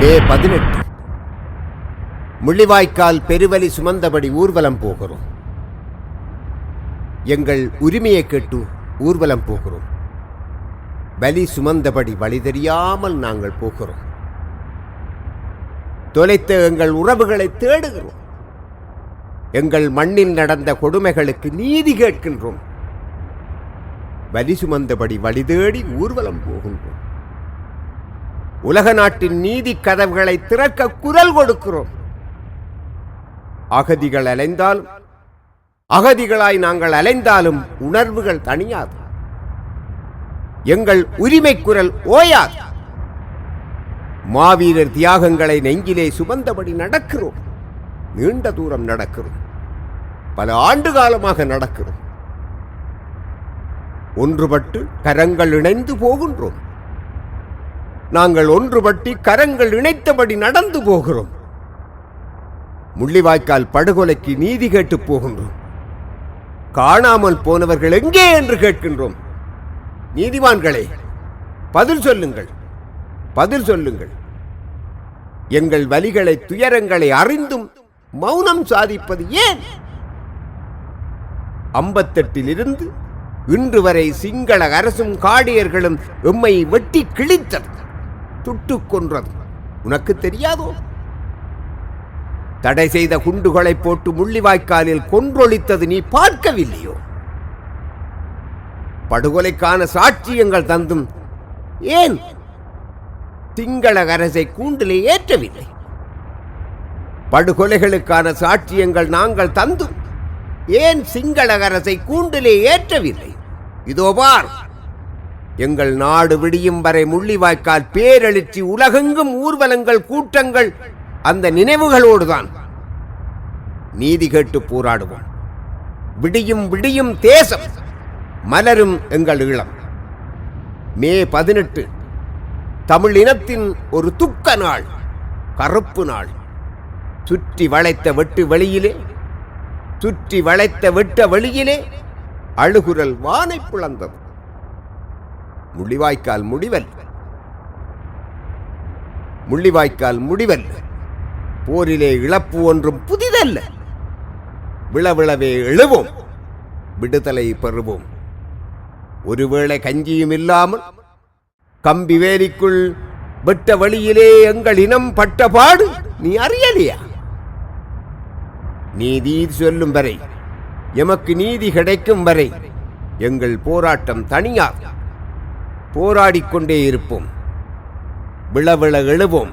மே பதினெட்டு. முள்ளிவாய்க்கால் பெருவலி சுமந்தபடி ஊர்வலம் போகிறோம். எங்கள் உரிமையை கேட்டு ஊர்வலம் போகிறோம். பலி சுமந்தபடி வழி தெரியாமல் நாங்கள் போகிறோம். தொலைத்த எங்கள் உறவுகளை தேடுகிறோம். எங்கள் மண்ணில் நடந்த கொடுமைகளுக்கு நீதி கேட்கின்றோம். வலி சுமந்தபடி வழி தேடி ஊர்வலம் போகின்றோம். உலக நாட்டின் நீதி கதவுகளை திறக்க குரல் கொடுக்கிறோம். அகதிகள் அலைந்தாலும் அகதிகளாய் நாங்கள் அலைந்தாலும் உணர்வுகள் தனியாது எங்கள் உரிமை குரல் ஓயாது. மாவீரர் தியாகங்களை நெஞ்சிலே சுமந்தபடி நடக்கிறோம். நீண்ட தூரம் நடக்கிறோம். பல ஆண்டு காலமாக நடக்கிறோம். ஒன்றுபட்டு கரங்கள் இணைந்து போகின்றோம். நாங்கள் ஒன்றுபட்டி கரங்கள் இணைத்தபடி நடந்து போகிறோம். முள்ளிவாய்க்கால் படுகொலைக்கு நீதி கேட்டு போகின்றோம். காணாமல் போனவர்கள் எங்கே என்று கேட்கின்றோம். நீதிமான்களே பதில் சொல்லுங்கள். பதில் சொல்லுங்கள். எங்கள் வலிகளை துயரங்களை அறிந்தும் மௌனம் சாதிப்பது ஏன்? ஐம்பத்தெட்டிலிருந்து இன்று வரை சிங்கள அரசும் காடியர்களும் எம்மை வெட்டி கிழித்தது. துட்டுக் கொன்றது உனக்கு தெரியாதோ? தடை செய்த குண்டுகளை போட்டு முள்ளிவாய்க்காலில் கொன்றொழித்தது நீ பார்க்கவில்லையோ? படுகொலைக்கான சாட்சியங்கள் தந்தும் ஏன் சிங்கள அரசை கூண்டிலே ஏற்றவில்லை? படுகொலைகளுக்கான சாட்சியங்கள் நாங்கள் தந்தும் ஏன் சிங்கள அரசை கூண்டிலே ஏற்றவில்லை? இதோ பார் எங்கள் நாடு விடியும் வரை முள்ளிவாய்க்கால் பேரெழுச்சி உலகெங்கும் ஊர்வலங்கள் கூட்டங்கள் அந்த நினைவுகளோடுதான். நீதி கேட்டு போராடுவோம். விடியும் விடியும் தேசம் மலரும் எங்கள் ஈழம் மே பதினெட்டு தமிழ் இனத்தின் ஒரு துக்க நாள் கருப்பு நாள். சுற்றி வளைத்த வெட்டு வெளியிலே சுற்றி வளைத்த வெட்ட வெளியிலே அழுகுரல் வானை பிளந்தது. முள்ளிவாய்க்கால் முடிவல். முள்ளிவாய்க்கால் முடிவல். போரிலே இழப்பு ஒன்றும் புதிதல்ல. விளவிளவே எழுவோம். விடுதலை பெறுவோம். ஒருவேளை கஞ்சியும் இல்லாமல் கம்பி வேலிக்குள் வெட்ட வழியிலே எங்கள் இனம் பட்ட பாடு நீ அறியலையா? நீதி சொல்லும் வரை எமக்கு நீதி கிடைக்கும் வரை எங்கள் போராட்டம் தனியாகும். போராடிக்கொண்டே இருப்போம். விளவிள எழுவோம்.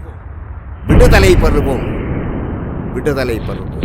விடுதலை பெறுவோம். விடுதலை பெறுவோம்.